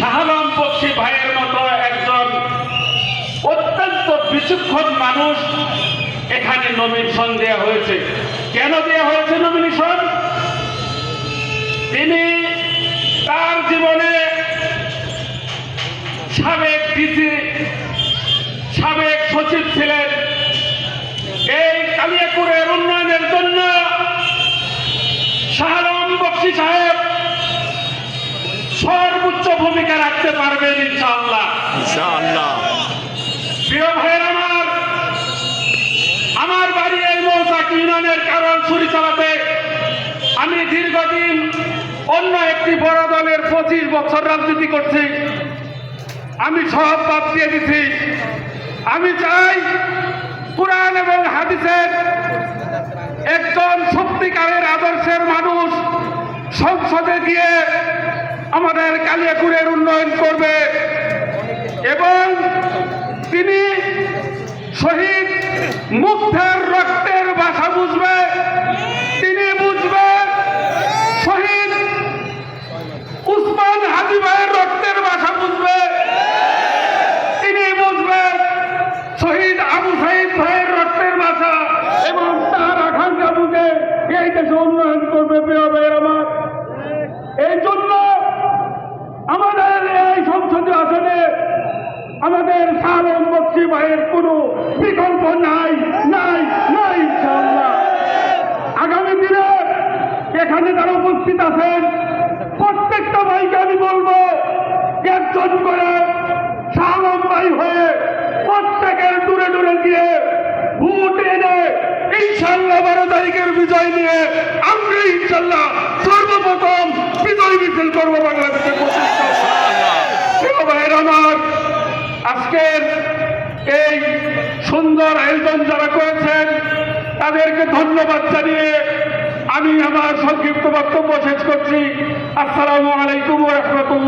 শাহালাম বক্সি ভাইয়ের মতো একজন অত্যন্ত বিচক্ষণ মানুষ এখানে নমিনেশন দেওয়া হয়েছে। কেন দেওয়া হয়েছে নমিনেশন তিনি তার জীবনে সাবেক ডিসি, সাবেক সচিব ছিলেন এই কালিয়াকুরের উন্নয়নের জন্য শাহরাম বক্সি সাহেব সর্বোচ্চ ভূমিকা রাখতে পারবেন ইনশাআল্লাহ। ইনশাআল্লাহ। প্রিয় ভাইয়ের আমার আমার বাড়ি এই মৌসাক ইউনিয়নের কারণ ছুরি চালাতে আমি দীর্ঘদিন অন্য একটি বড় দলের পঁচিশ বছর রাজনীতি করছি। আমি সব বাদ দিয়ে দিছি। আমি চাই কোরআন এবং হাদিসের একজন সত্যিকারের আদর্শের মানুষ সংসদে গিয়ে আমাদের কালিয়াকুরের উন্নয়ন করবে। এবং তিনি শহীদ মুগ্ধের রক্তের ভাষা বুঝবে তিনি বুঝবে শহীদ উসমান হাজি ভাইয়ের রক্তের ভাষা বুঝবে তিনি বুঝবে শহীদ আবু সাইদ ভাইয়ের রক্তের ভাষা এবং তার আকাঙ্ক্ষা বুঝে এই দেশে উন্নয়ন করবে প্রিয় ভাইয়ের আমার এই জন্য আমাদের এই সংসদীয় আসনে আমাদের সালম বক্সি ভাইয়ের কোনো বিকল্প নাই নাই নাই আগামী দিনে এখানে যারা উপস্থিত আছেন, প্রত্যেকটা ভাইকে আমি বলব, একজন করে সালম ভাই হয়ে প্রত্যেকের দূরে দূরে গিয়ে ভোট এনে ইনশাল্লাহ বারো তারিখের বিজয় নিয়ে আমরা ইনশাল্লাহ সর্বপ্রথম বিজয় মিছিল করব বাংলাদেশের প্রতিষ্ঠা প্রিয় ভাইয়ের আমার আজকের এই সুন্দর আয়োজন যারা করেছেন, তাদেরকে ধন্যবাদ জানিয়ে আমি আমার সংক্ষিপ্ত বক্তব্য শেষ করছি। আসসালামু আলাইকুম রহমতুল